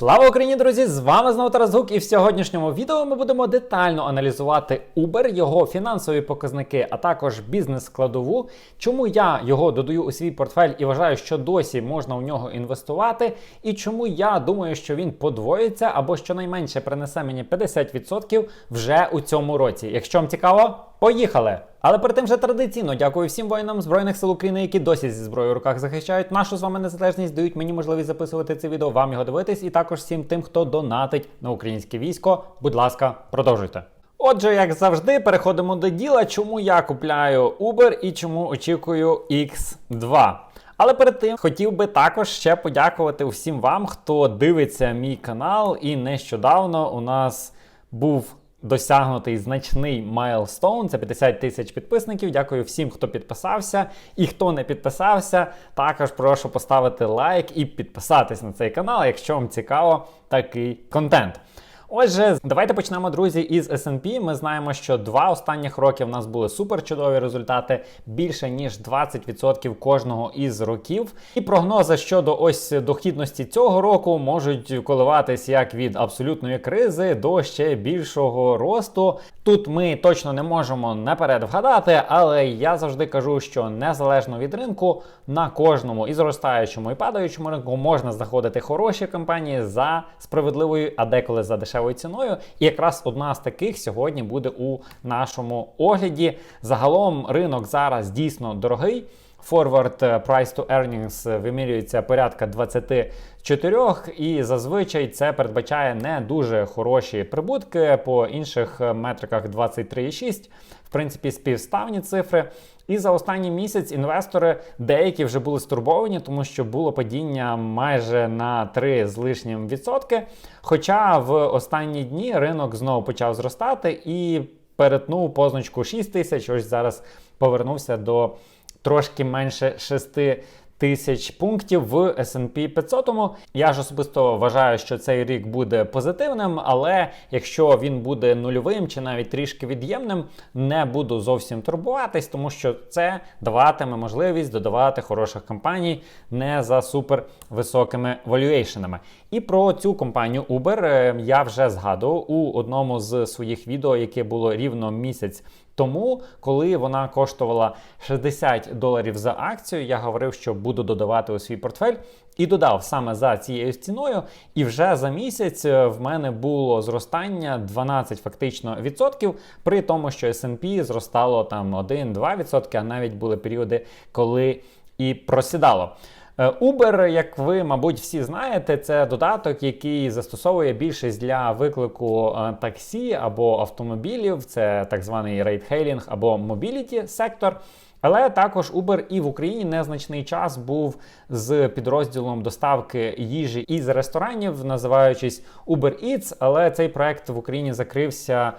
Слава Україні, друзі! З вами знову Тарас Гук, і в сьогоднішньому відео ми будемо детально аналізувати Uber, його фінансові показники, а також бізнес-складову, чому я його додаю у свій портфель і вважаю, що досі можна в нього інвестувати, і чому я думаю, що він подвоїться або щонайменше принесе мені 50% вже у цьому році. Якщо вам цікаво, поїхали! Але перед тим вже традиційно дякую всім воїнам Збройних сил України, які досі зі зброєю в руках захищають нашу з вами незалежність, дають мені можливість записувати це відео, вам його дивитись, і також всім тим, хто донатить на українське військо. Будь ласка, продовжуйте. Отже, як завжди, переходимо до діла, чому я купляю Uber і чому очікую X2. Але перед тим хотів би також ще подякувати усім вам, хто дивиться мій канал. І нещодавно у нас був досягнутий значний майлстоун. Це 50 тисяч підписників. Дякую всім, хто підписався. І хто не підписався, також прошу поставити лайк і підписатись на цей канал, якщо вам цікаво такий контент. Отже, давайте почнемо, друзі, із S&P. Ми знаємо, що два останніх роки в нас були супер чудові результати, більше ніж 20% кожного із років. І прогнози щодо ось дохідності цього року можуть коливатись як від абсолютної кризи до ще більшого росту. Тут ми точно не можемо наперед вгадати, але я завжди кажу, що незалежно від ринку на кожному і зростаючому і падаючому ринку можна знаходити хороші компанії за справедливою, а деколи за дешевою ціною. І якраз одна з таких сьогодні буде у нашому огляді. Загалом ринок зараз дійсно дорогий. Forward Price to Earnings вимірюється порядка 24, і зазвичай це передбачає не дуже хороші прибутки по інших метриках 23,6. В принципі, співставні цифри. І за останній місяць інвестори деякі вже були стурбовані, тому що було падіння майже на 3 з лишнім відсотки. Хоча в останні дні ринок знову почав зростати і перетнув позначку 6 тисяч. Ось зараз повернувся до трошки менше 6 тисяч пунктів в S&P 500. Я ж особисто вважаю, що цей рік буде позитивним, але якщо він буде нульовим чи навіть трішки від'ємним, не буду зовсім турбуватись, тому що це даватиме можливість додавати хороших компаній не за супер високими валюейшенами. І про цю компанію Uber я вже згадував у одному з своїх відео, яке було рівно місяць. Тому, коли вона коштувала 60 доларів за акцію, я говорив, що буду додавати у свій портфель, і додав саме за цією ціною. І вже за місяць в мене було зростання 12 фактично відсотків, при тому, що S&P зростало там 1-2 відсотки, а навіть були періоди, коли і просідало. Uber, як ви, мабуть, всі знаєте, це додаток, який застосовує більшість для виклику таксі або автомобілів. Це так званий рейдхейлінг або мобіліті сектор. Але також Uber і в Україні незначний час був з підрозділом доставки їжі із ресторанів, називаючись Uber Eats, але цей проект в Україні закрився.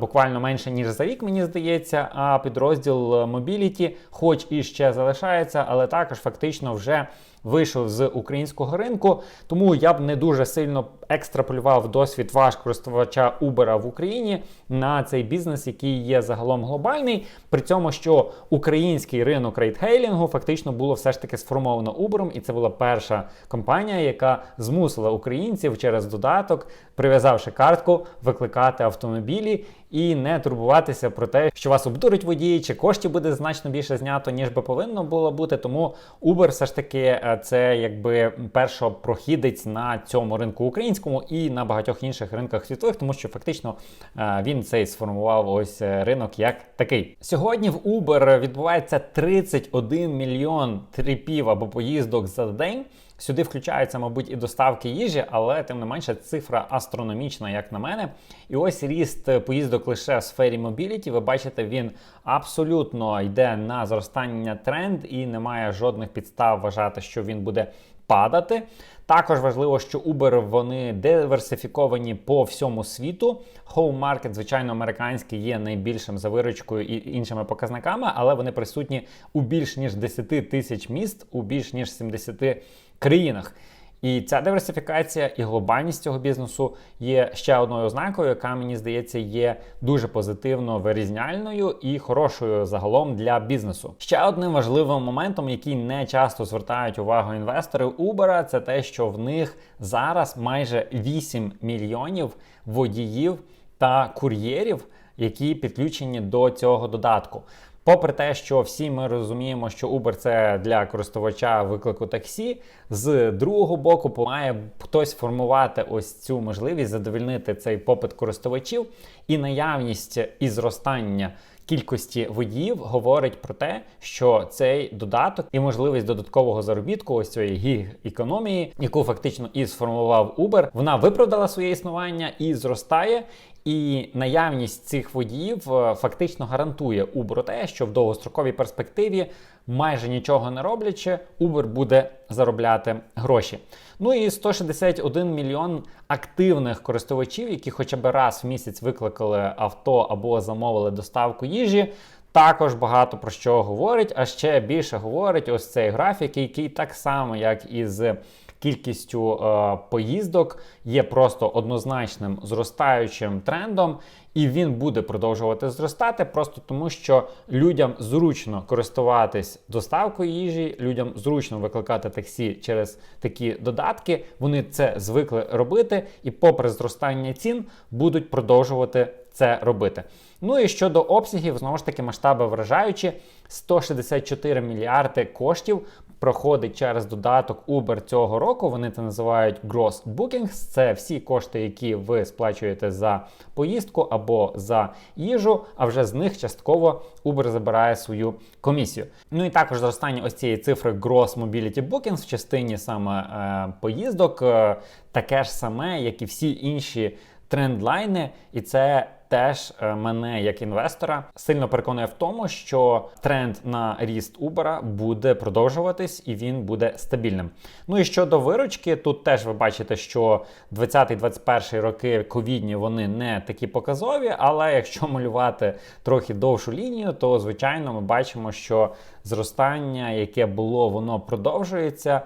Буквально менше ніж за рік, мені здається, а підрозділ Mobility хоч і ще залишається, але також фактично вже вийшов з українського ринку. Тому я б не дуже сильно екстраполював досвід ваш користувача Uber в Україні на цей бізнес, який є загалом глобальний. При цьому, що український ринок рейтхейлінгу фактично було все ж таки сформовано Uber, і це була перша компанія, яка змусила українців через додаток, прив'язавши картку, викликати автомобілі і не турбуватися про те, що вас обдурить водії, чи коштів буде значно більше знято, ніж би повинно було бути. Тому Uber все ж таки е, це якби першопрохідець на цьому ринку українському і на багатьох інших ринках світових, тому що фактично е, він цей сформував ось е, ринок як такий. Сьогодні в Uber відбувається 31 мільйон трипів або поїздок за день. Сюди включаються, мабуть, і доставки їжі, але тим не менше цифра астрономічна, як на мене. І ось ріст поїздок лише в сфері мобіліті. Ви бачите, він абсолютно йде на зростання тренд і немає жодних підстав вважати, що він буде падати. Також важливо, що Uber вони диверсифіковані по всьому світу. Home Market, звичайно, американський є найбільшим за виручкою і іншими показниками, але вони присутні у більш ніж 10 тисяч міст, у більш ніж 70 країнах. І ця диверсифікація і глобальність цього бізнесу є ще одною ознакою, яка мені здається є дуже позитивно вирізняльною і хорошою загалом для бізнесу. Ще одним важливим моментом, який не часто звертають увагу інвестори Uber, це те, що в них зараз майже 8 мільйонів водіїв та кур'єрів, які підключені до цього додатку. Попри те, що всі ми розуміємо, що Uber це для користувача виклику таксі, з другого боку має хтось формувати ось цю можливість задовільнити цей попит користувачів і наявність і зростання. Кількості водіїв говорить про те, що цей додаток і можливість додаткового заробітку, ось цієї гіг економії, яку фактично і сформував Uber, вона виправдала своє існування і зростає. І наявність цих водіїв е, фактично гарантує Uber те, що в довгостроковій перспективі, майже нічого не роблячи, Uber буде заробляти гроші. Ну і 161 мільйон активних користувачів, які хоча б раз в місяць викликали авто або замовили доставку їжі. Також багато про що говорить, а ще більше говорить ось цей графік, який так само, як і з кількістю е, поїздок, є просто однозначним зростаючим трендом, і він буде продовжувати зростати, просто тому що людям зручно користуватись доставкою їжі, людям зручно викликати таксі через такі додатки. Вони це звикли робити, і, попри зростання цін, будуть продовжувати це робити. Ну і щодо обсягів, знову ж таки, масштаби вражаючі: 164 мільярди коштів проходить через додаток Uber цього року. Вони це називають Gross Bookings. Це всі кошти, які ви сплачуєте за поїздку або за їжу. А вже з них частково Uber забирає свою комісію. Ну і також зростання ось цієї цифри Gross Mobility Bookings в частині саме е, поїздок, е, таке ж саме, як і всі інші трендлайни, і це теж е, мене як інвестора сильно переконує в тому, що тренд на ріст Uber буде продовжуватись і він буде стабільним. Ну і щодо виручки, тут теж ви бачите, що 20-21 роки ковідні вони не такі показові, але якщо малювати трохи довшу лінію, то звичайно ми бачимо, що зростання, яке було, воно продовжується.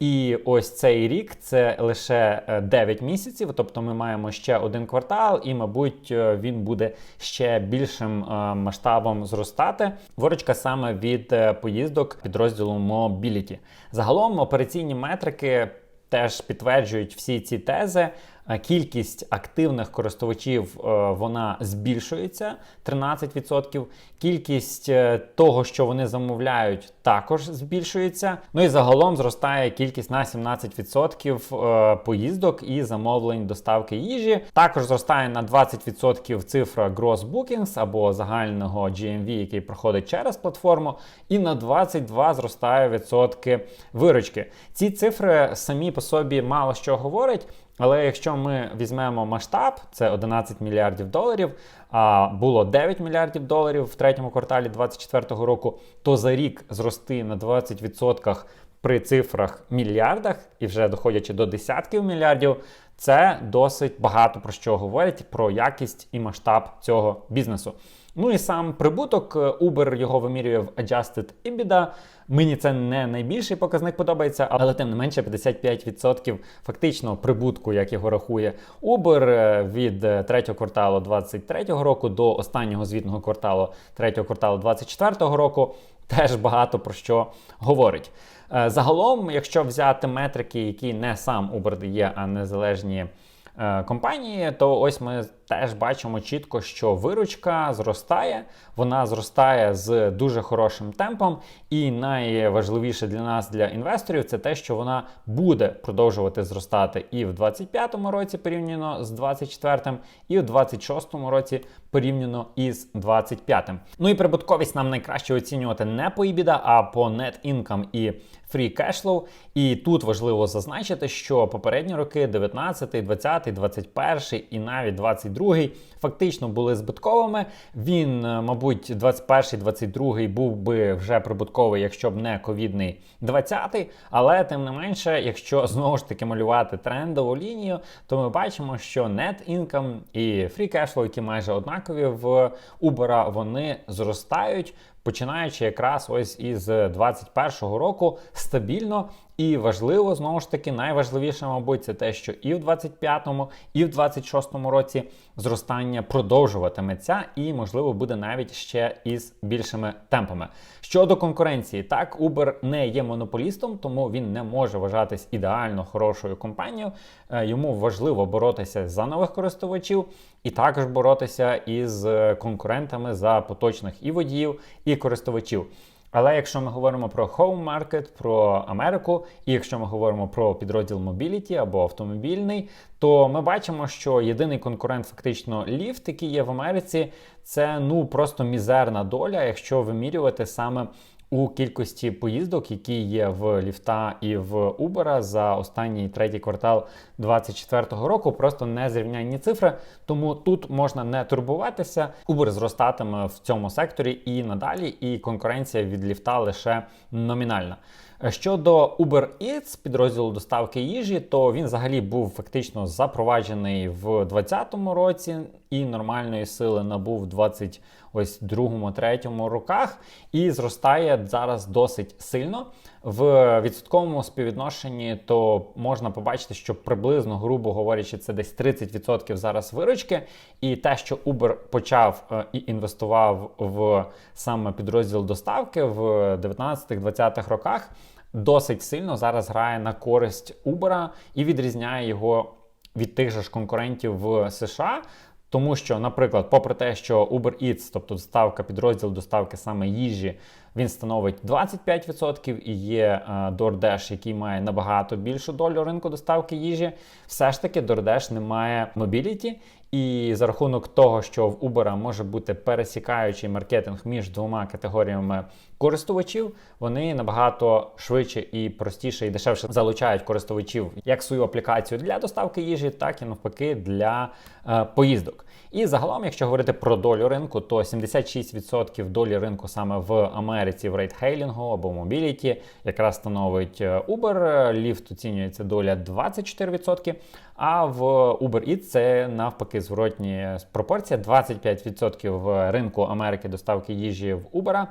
І ось цей рік це лише 9 е, місяців, тобто ми маємо ще один квартал, і, мабуть, е, він буде ще більшим е, масштабом зростати. Ворочка саме від поїздок підрозділу Mobility. Загалом операційні метрики теж підтверджують всі ці тези. Е, кількість активних користувачів е, вона збільшується 13%. Кількість е, того, що вони замовляють, також збільшується. Ну і загалом зростає кількість на 17% поїздок і замовлень доставки їжі. Також зростає на 20% цифра Gross Bookings або загального GMV, який проходить через платформу, і на 22 зростає відсотки виручки. Ці цифри самі по собі мало що говорять. Але якщо ми візьмемо масштаб, це 11 мільярдів доларів, а було 9 мільярдів доларів в третьому кварталі 2024 року, то за рік зрости на 20% при цифрах мільярдах і вже доходячи до десятків мільярдів, це досить багато про що говорить про якість і масштаб цього бізнесу. Ну і сам прибуток е, Uber його вимірює в Adjusted EBITDA. Мені це не найбільший показник подобається, але тим не менше 55% фактично прибутку, як його рахує Uber е, від е, третього кварталу 2023 року до останнього звітного кварталу третього кварталу 2024 року. Теж багато про що говорить. Загалом, якщо взяти метрики, які не сам Uber дає, а незалежні компанії, то ось ми теж бачимо чітко, що виручка зростає, вона зростає з дуже хорошим темпом, і найважливіше для нас, для інвесторів, це те, що вона буде продовжувати зростати і в 2025 році порівняно з 2024, і в 2026 році порівняно із 25-м. Ну і прибутковість нам найкраще оцінювати не по EBITDA, а по net income і free cash flow. І тут важливо зазначити, що попередні роки 19, 20, 21 і навіть 22 фактично були збитковими. Він, е, мабуть, 21, 22 був би вже прибутковий, якщо б не ковідний 20, але тим не менше, якщо знову ж таки малювати трендову лінію, то ми бачимо, що net income і free cash flow, які майже однакові в Uber, вони зростають починаючи якраз ось із 2021 року стабільно. І важливо знову ж таки, найважливіше, мабуть, це те, що і в 25-му, і в 26-му році зростання продовжуватиметься, і можливо буде навіть ще із більшими темпами. Щодо конкуренції, так Uber не є монополістом, тому він не може вважатись ідеально хорошою компанією. Е, йому важливо боротися за нових користувачів і також боротися із конкурентами за поточних і водіїв, і користувачів. Але якщо ми говоримо про Home Market, про Америку, і якщо ми говоримо про підрозділ мобіліті або автомобільний, то ми бачимо, що єдиний конкурент, фактично, ліфт, який є в Америці, це ну просто мізерна доля, якщо вимірювати саме у кількості поїздок, які є в ліфта і в Uber за останній третій квартал 2024 року, просто незрівнянні цифри. Тому тут можна не турбуватися. Uber зростатиме в цьому секторі і надалі, і конкуренція від ліфта лише номінальна. Щодо Uber Eats, підрозділу доставки їжі, то він взагалі був фактично запроваджений в 2020 році і нормальної сили набув в 22-3 роках і зростає зараз досить сильно. В відсотковому співвідношенні то можна побачити, що приблизно, грубо говорячи, це десь 30% зараз виручки. І те, що Uber почав е, і інвестував в саме підрозділ доставки в 19-20-х роках, досить сильно зараз грає на користь Uber і відрізняє його від тих же ж конкурентів в США. Тому що, наприклад, попри те, що Uber Eats, тобто доставка, підрозділ доставки саме їжі, він становить 25% і є е, DoorDash, який має набагато більшу долю ринку доставки їжі. Все ж таки, DoorDash не має мобіліті, і за рахунок того, що в Uber може бути пересікаючий маркетинг між двома категоріями користувачів, вони набагато швидше і простіше і дешевше залучають користувачів як свою аплікацію для доставки їжі, так і навпаки для е, поїздок. І загалом, якщо говорити про долю ринку, то 76% долі ринку саме в Америці в рейтхейлінгу або мобіліті. Якраз становить е, Uber, Lyft оцінюється доля 24%, а в Uber Eats це навпаки зворотні пропорція 25% в ринку Америки доставки їжі в Uber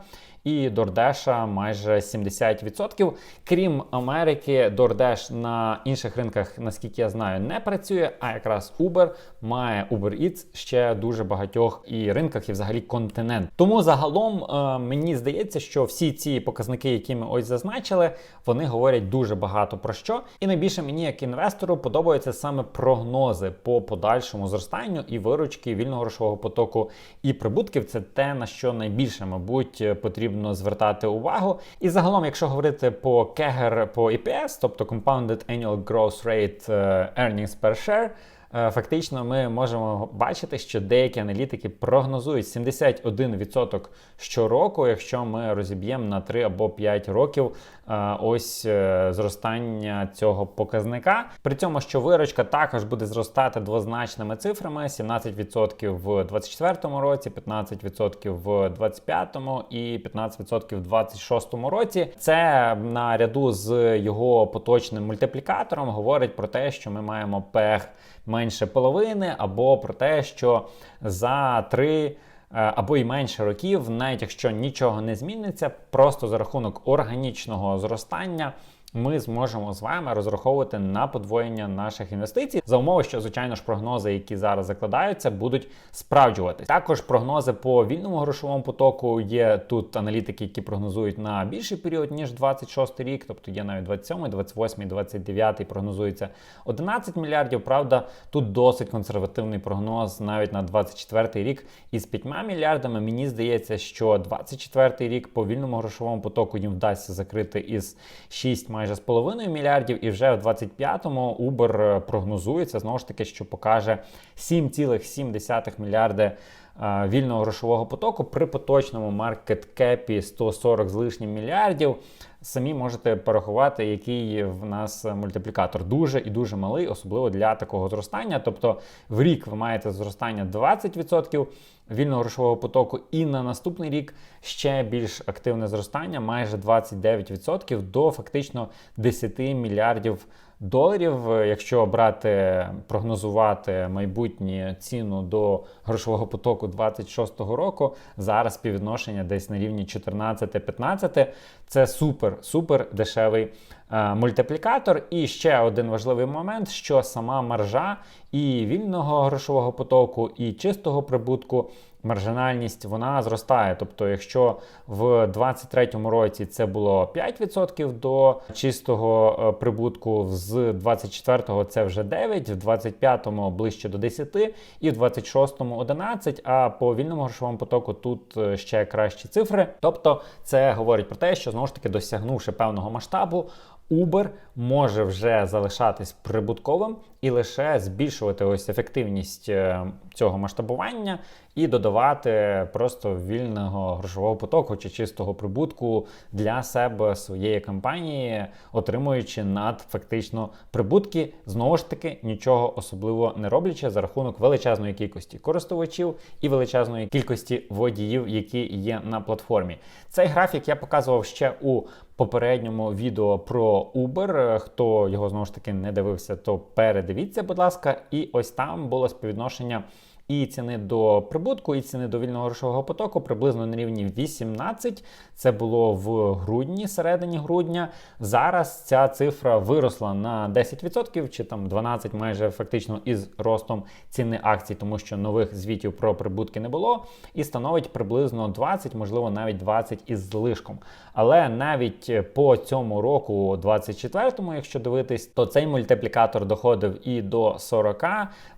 і DoorDash майже 70%. Крім Америки, DoorDash на інших ринках, наскільки я знаю, не працює. А якраз Uber має Uber Eats ще дуже багатьох і ринках, і взагалі континент. Тому загалом е, мені здається, що всі ці показники, які ми ось зазначили, вони говорять дуже багато про що. І найбільше мені, як інвестору, подобаються саме прогнози по подальшому зростанню і виручки вільного грошового потоку і прибутків. Це те на що найбільше, мабуть, потрібно потрібно звертати увагу. І загалом, якщо говорити по кегер по EPS, тобто Compounded Annual Growth Rate е, Earnings per Share, фактично ми можемо бачити, що деякі аналітики прогнозують 71% щороку, якщо ми розіб'ємо на 3 або 5 років е, ось е, зростання цього показника. При цьому, що виручка також буде зростати двозначними цифрами: 17% в 2024 році, 15% в 2025 і 15% в 2026 році. Це наряду з його поточним мультиплікатором говорить про те, що ми маємо пех менше половини, або про те, що за три е, або й менше років, навіть якщо нічого не зміниться, просто за рахунок органічного зростання ми зможемо з вами розраховувати на подвоєння наших інвестицій за умови, що звичайно ж прогнози, які зараз закладаються, будуть справджуватись. Також прогнози по вільному грошовому потоку є тут аналітики, які прогнозують на більший період ніж 26 рік, тобто є навіть 27, 28, 29 прогнозується 11 мільярдів. Правда, тут досить консервативний прогноз навіть на 24 рік із 5 мільярдами. Мені здається, що 24 рік по вільному грошовому потоку їм вдасться закрити із 6 майже з половиною мільярдів, і вже в 25-му Uber е, прогнозується знову ж таки, що покаже 7,7 мільярди е, вільного грошового потоку при поточному маркеткепі 140 з лишнім мільярдів. Самі можете порахувати, який в нас мультиплікатор дуже і дуже малий, особливо для такого зростання. Тобто в рік ви маєте зростання 20% вільного грошового потоку, і на наступний рік ще більш активне зростання, майже 29% до фактично 10 мільярдів доларів. Якщо брати прогнозувати майбутнє ціну до грошового потоку 26-го року, зараз співвідношення десь на рівні 14-15. Це супер, супер дешевий е, мультиплікатор. І ще один важливий момент, що сама маржа і вільного грошового потоку, і чистого прибутку маржинальність вона зростає. Тобто, якщо в 2023 році це було 5% до чистого е, прибутку, з 24-го це вже 9%, в 25-му ближче до 10%, і в 26-му 11%, а по вільному грошовому потоку тут е, ще кращі цифри. Тобто, це говорить про те, що знову ж таки досягнувши певного масштабу, Uber може вже залишатись прибутковим і лише збільшувати ось ефективність е, цього масштабування і додавати просто вільного грошового потоку чи чистого прибутку для себе своєї компанії, отримуючи над фактично прибутки, знову ж таки нічого особливо не роблячи за рахунок величезної кількості користувачів і величезної кількості водіїв, які є на платформі. Цей графік я показував ще у попередньому відео про Uber. Хто його знову ж таки не дивився, то передивіться, будь ласка, і ось там було співвідношення і ціни до прибутку, і ціни до вільного грошового потоку приблизно на рівні 18. Це було в грудні, середині грудня. Зараз ця цифра виросла на 10% чи там 12 майже фактично із ростом ціни акцій, тому що нових звітів про прибутки не було, і становить приблизно 20, можливо, навіть 20 із злишком. Але навіть по цьому року, 24-му, якщо дивитись, то цей мультиплікатор доходив і до 40.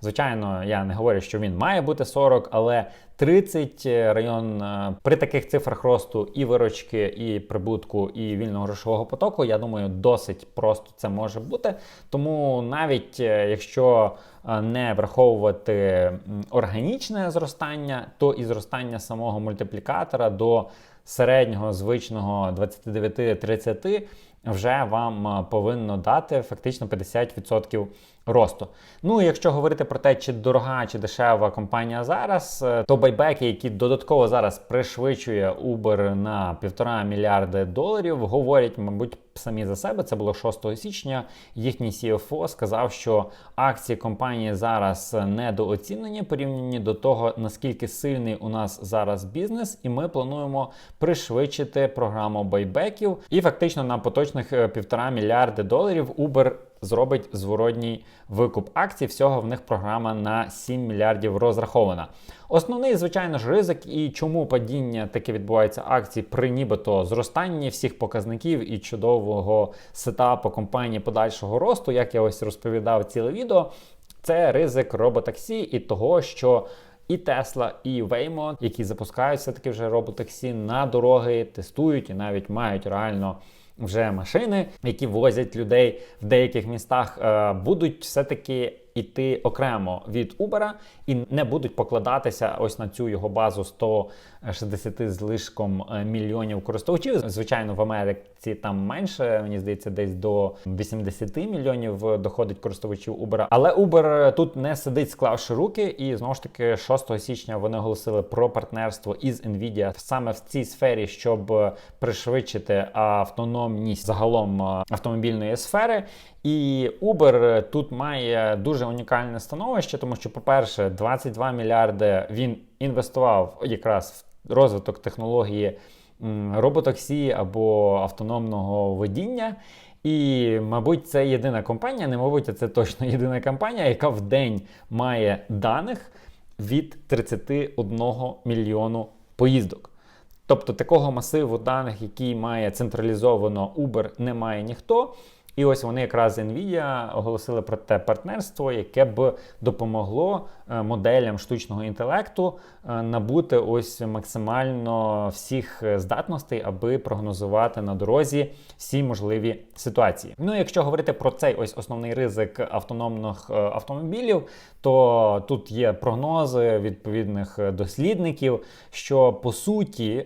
Звичайно, я не говорю, що він має бути 40, але 30 е, район е, при таких цифрах росту і виручки, і прибутку, і вільного грошового потоку, я думаю, досить просто це може бути. Тому навіть е, якщо не враховувати органічне зростання, то і зростання самого мультиплікатора до середнього звичного 29-30 вже вам повинно дати фактично 50% росту. Ну і якщо говорити про те, чи дорога чи дешева компанія зараз, е, то байбеки, які додатково зараз пришвидшує Uber на півтора мільярди доларів, говорять, мабуть, самі за себе. Це було 6 січня. Їхній CFO сказав, що акції компанії зараз недооцінені порівняні до того, наскільки сильний у нас зараз бізнес, і ми плануємо пришвидшити програму байбеків. І фактично на поточних е, півтора мільярди доларів Uber зробить зворотній викуп акцій. Всього в них програма на 7 мільярдів розрахована. Основний, звичайно ж, ризик і чому падіння таке відбувається акцій при нібито зростанні всіх показників і чудового сетапу компанії подальшого росту, як я ось розповідав ціле відео. Це ризик роботаксі і того, що і Tesla, і Waymo, які запускаються таки вже роботаксі на дороги, тестують і навіть мають реально вже машини, які возять людей в деяких містах, е, будуть все-таки іти окремо від Uber і не будуть покладатися ось на цю його базу 160 з лишком е, мільйонів користувачів. Звичайно, в Америці там менше, мені здається, десь до 80 мільйонів доходить користувачів Uber. Але Uber тут не сидить, склавши руки, і знову ж таки, 6 січня вони оголосили про партнерство із Nvidia саме в цій сфері, щоб пришвидшити автономність загалом е, автомобільної сфери. І Uber тут має дуже унікальне становище, тому що, по-перше, 22 мільярди він інвестував якраз в розвиток технології роботаксі або автономного водіння. І, мабуть, це єдина компанія, не мабуть, а це точно єдина компанія, яка в день має даних від 31 мільйону поїздок. Тобто такого масиву даних, який має централізовано Uber, не має ніхто. І ось вони якраз з Nvidia оголосили про те партнерство, яке б допомогло моделям штучного інтелекту е, набути ось максимально всіх здатностей, аби прогнозувати на дорозі всі можливі ситуації. Ну, якщо говорити про цей ось основний ризик автономних е, автомобілів, то тут є прогнози відповідних дослідників, що по суті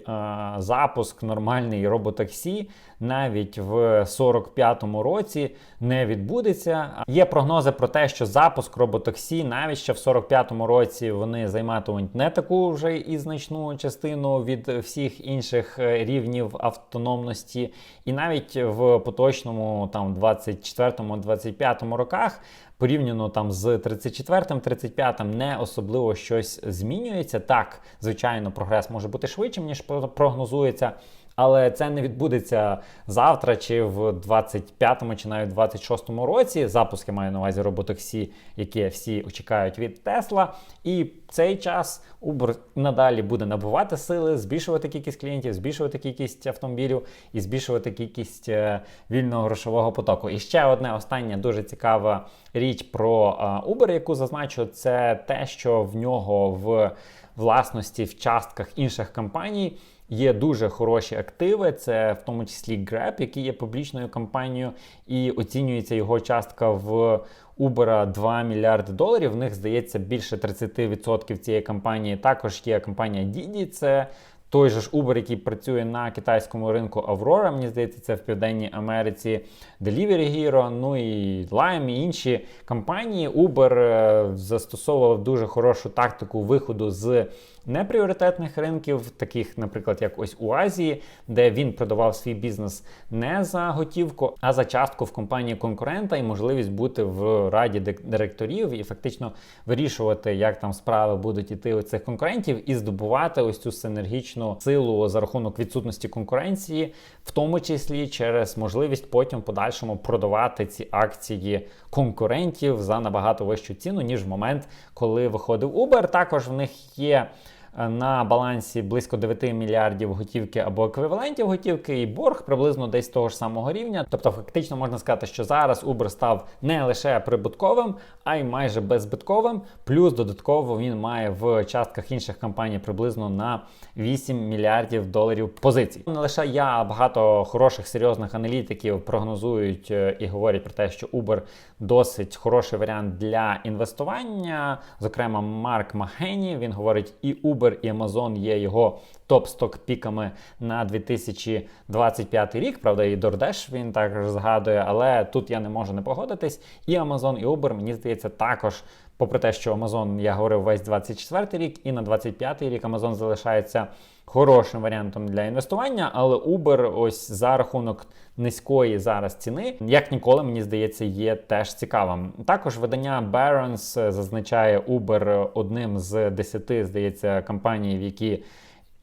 запуск нормальний роботаксі навіть в 45-му році не відбудеться. Є прогнози про те, що запуск роботаксі навіть ще в 45-му році вони займатимуть не таку вже і значну частину від всіх інших е, рівнів автономності, і навіть в поточному там 24-25 роках. Порівняно там з 34-м, 35-м не особливо щось змінюється. Так, звичайно, прогрес може бути швидшим, ніж прогнозується. Але це не відбудеться завтра, чи в 25-му, чи навіть 26-му році. Запуски маю на увазі роботаксі, які всі чекають від Тесла. І цей час Uber надалі буде набувати сили, збільшувати кількість клієнтів, збільшувати кількість автомобілів і збільшувати кількість е, вільного грошового потоку. І ще одне останнє дуже цікава річ про е, Uber, яку зазначу, це те, що в нього в власності в частках інших компаній. Є дуже хороші активи, це в тому числі Grab, який є публічною компанією, і оцінюється його частка в Uber 2 мільярди доларів. В них здається більше 30% цієї компанії. Також є компанія Didi, це той же ж Uber, який працює на китайському ринку Aurora, мені здається, це в Південній Америці, Delivery Hero, ну і Lime, і інші компанії. Uber е, застосовував дуже хорошу тактику виходу з непріоритетних ринків, таких, наприклад, як ось у Азії, де він продавав свій бізнес не за готівку, а за частку в компанії конкурента і можливість бути в раді директорів і фактично вирішувати, як там справи будуть іти у цих конкурентів, і здобувати ось цю синергічну силу за рахунок відсутності конкуренції, в тому числі через можливість потім в подальшому продавати ці акції конкурентів за набагато вищу ціну, ніж в момент, коли виходив Uber. Також в них є. На балансі близько 9 мільярдів готівки або еквівалентів готівки, і борг приблизно десь того ж самого рівня. Тобто, фактично можна сказати, що зараз Uber став не лише прибутковим, а й майже беззбитковим. Плюс додатково він має в частках інших компаній приблизно на 8 мільярдів доларів позицій. Не лише я, а багато хороших серйозних аналітиків прогнозують е, і говорять про те, що Uber досить хороший варіант для інвестування. Зокрема, Марк Махені він говорить, і Uber Uber і Amazon є його топ-сток піками на 2025 рік. Правда, і DoorDash він також згадує, але тут я не можу не погодитись. І Amazon, і Uber, мені здається, також. Попри те, що Amazon, я говорив весь 24 рік, і на 25 рік Amazon залишається хорошим варіантом для інвестування, але Uber ось за рахунок низької зараз ціни, як ніколи, мені здається, є теж цікавим. Також видання Barron's зазначає Uber одним з 10, здається, компаній, в які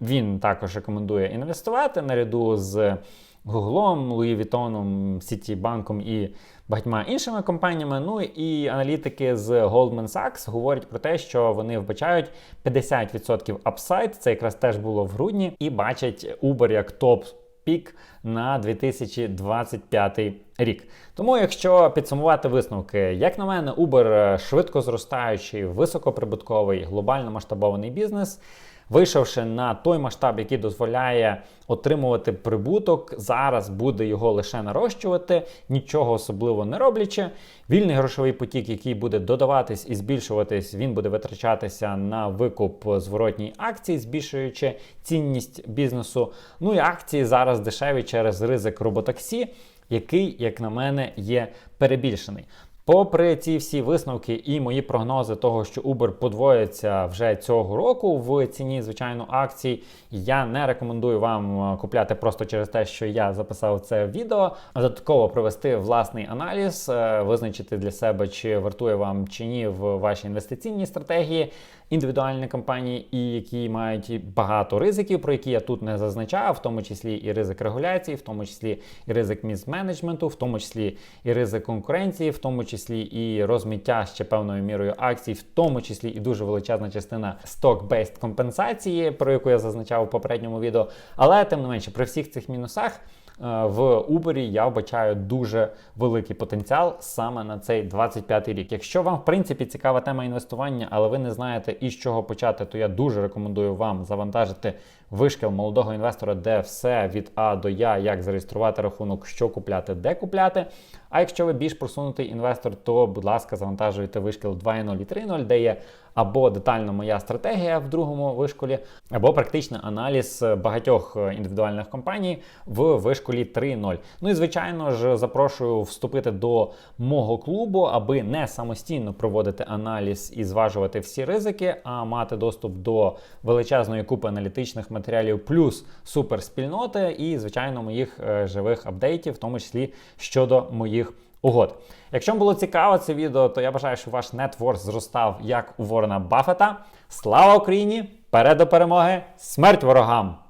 він також рекомендує інвестувати наряду з Гуглом, Луї Вітоном, Сітібанком і багатьма іншими компаніями. Ну і аналітики з Goldman Sachs говорять про те, що вони вбачають 50% апсайд, це якраз теж було в грудні, і бачать Uber як топ. Пік на 2025 рік. Тому, якщо підсумувати висновки, як на мене, Uber швидко зростаючий, високоприбутковий, глобально масштабований бізнес. Вийшовши на той масштаб, який дозволяє отримувати прибуток, зараз буде його лише нарощувати, нічого особливо не роблячи. Вільний грошовий потік, який буде додаватись і збільшуватись, він буде витрачатися на викуп зворотній акції, збільшуючи цінність бізнесу. Ну і акції зараз дешеві через ризик роботаксі. Який, як на мене, є перебільшений. Попри ці всі висновки і мої прогнози того, що Uber подвоїться вже цього року в ціні звичайно акцій, я не рекомендую вам е, купляти просто через те, що я записав це відео. Додатково провести власний аналіз, е, визначити для себе, чи вартує вам чи ні в вашій інвестиційній стратегії індивідуальні компанії, і які мають багато ризиків, про які я тут не зазначав, в тому числі і ризик регуляції, в тому числі і ризик мізменеджменту, в тому числі і ризик конкуренції, в тому числі і розміття ще певною мірою акцій, в тому числі і дуже величезна частина stock-based компенсації, про яку я зазначав у попередньому відео. Але тим не менше, при всіх цих мінусах. Е, в Uber я вбачаю дуже великий потенціал саме на цей 25 рік. Якщо вам в принципі цікава тема інвестування, але ви не знаєте із чого почати, то я дуже рекомендую вам завантажити вишкіл молодого інвестора, де все від А до Я, як зареєструвати рахунок, що купляти, де купляти. А якщо ви більш просунутий інвестор, то, будь ласка, завантажуйте вишкіл 2.0 і 3.0, де є або детально моя стратегія в другому вишколі, або практичний аналіз багатьох індивідуальних компаній в вишколі школі 3.0. Ну і звичайно ж запрошую вступити до мого клубу, аби не самостійно проводити аналіз і зважувати всі ризики, а мати доступ до величезної купи аналітичних матеріалів, плюс суперспільноти і, звичайно, моїх е, живих апдейтів, в тому числі щодо моїх угод. Якщо вам було цікаво це відео, то я бажаю, щоб ваш нетворк зростав як у Ворона Баффета. Слава Україні! Перед до перемоги! Смерть ворогам!